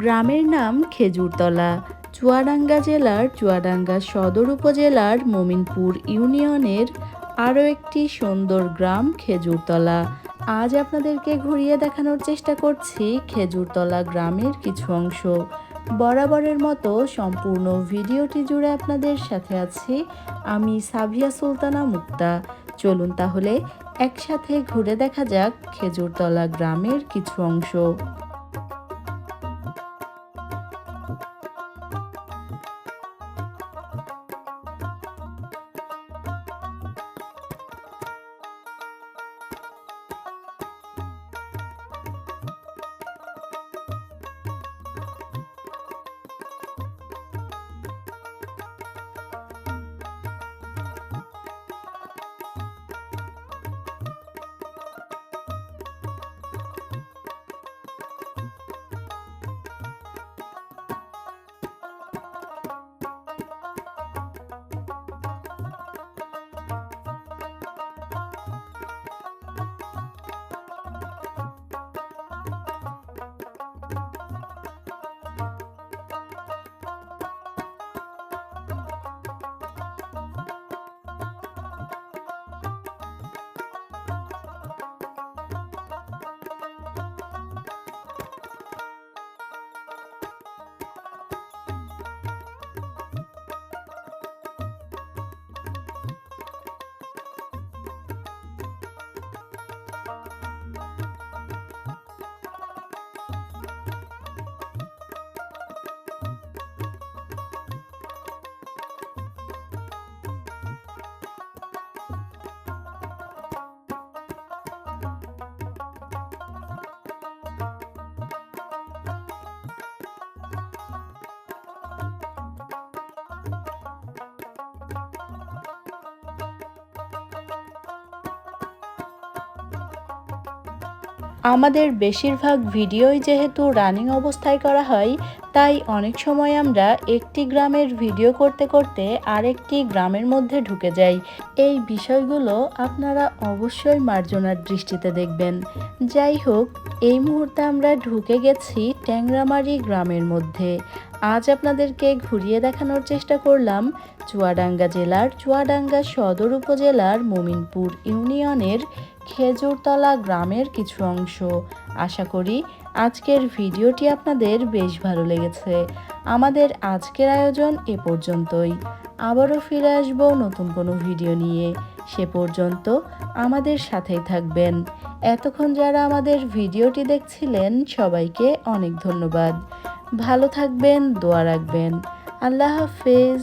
গ্রামের নাম খেজুরতলা। চুয়াডাঙ্গা জেলার চুয়াডাঙ্গা সদর উপজেলার মমিনপুর ইউনিয়নের আরও একটি সুন্দর গ্রাম খেজুরতলা। আজ আপনাদেরকে ঘুরিয়ে দেখানোর চেষ্টা করছি খেজুরতলা গ্রামের কিছু অংশ। বরাবরের মতো সম্পূর্ণ ভিডিওটি জুড়ে আপনাদের সাথে আছি আমি সাভিয়া সুলতানা মুক্তা। চলুন তাহলে একসাথে ঘুরে দেখা যাক খেজুরতলা গ্রামের কিছু অংশ। আমাদের বেশিরভাগ ভিডিওই যেহেতু রানিং অবস্থায় করা হয়, তাই অনেক সময় আমরা একটি গ্রামের ভিডিও করতে করতে আরেকটি গ্রামের মধ্যে ঢুকে যাই। এই বিষয়গুলো আপনারা অবশ্যই মার্জনার দৃষ্টিতে দেখবেন। যাই হোক, এই মুহূর্তে আমরা ঢুকে গেছি ট্যাংরামারি গ্রামের মধ্যে। আজ আপনাদেরকে ঘুরিয়ে দেখানোর চেষ্টা করলাম চুয়াডাঙ্গা জেলার চুয়াডাঙ্গা সদর উপজেলার মোমিনপুর ইউনিয়নের খেজুরতলা গ্রামের কিছু অংশ। আশা করি আজকের ভিডিওটি আপনাদের বেশ ভালো লেগেছে। আমাদের আজকের আয়োজন এ পর্যন্তই। আবারও ফিরে আসব নতুন কোনো ভিডিও নিয়ে। সে পর্যন্ত আমাদের সাথেই থাকবেন। এতক্ষণ যারা আমাদের ভিডিওটি দেখছিলেন, সবাইকে অনেক ধন্যবাদ। ভালো থাকবেন, দোয়া রাখবেন। আল্লাহ হাফেজ।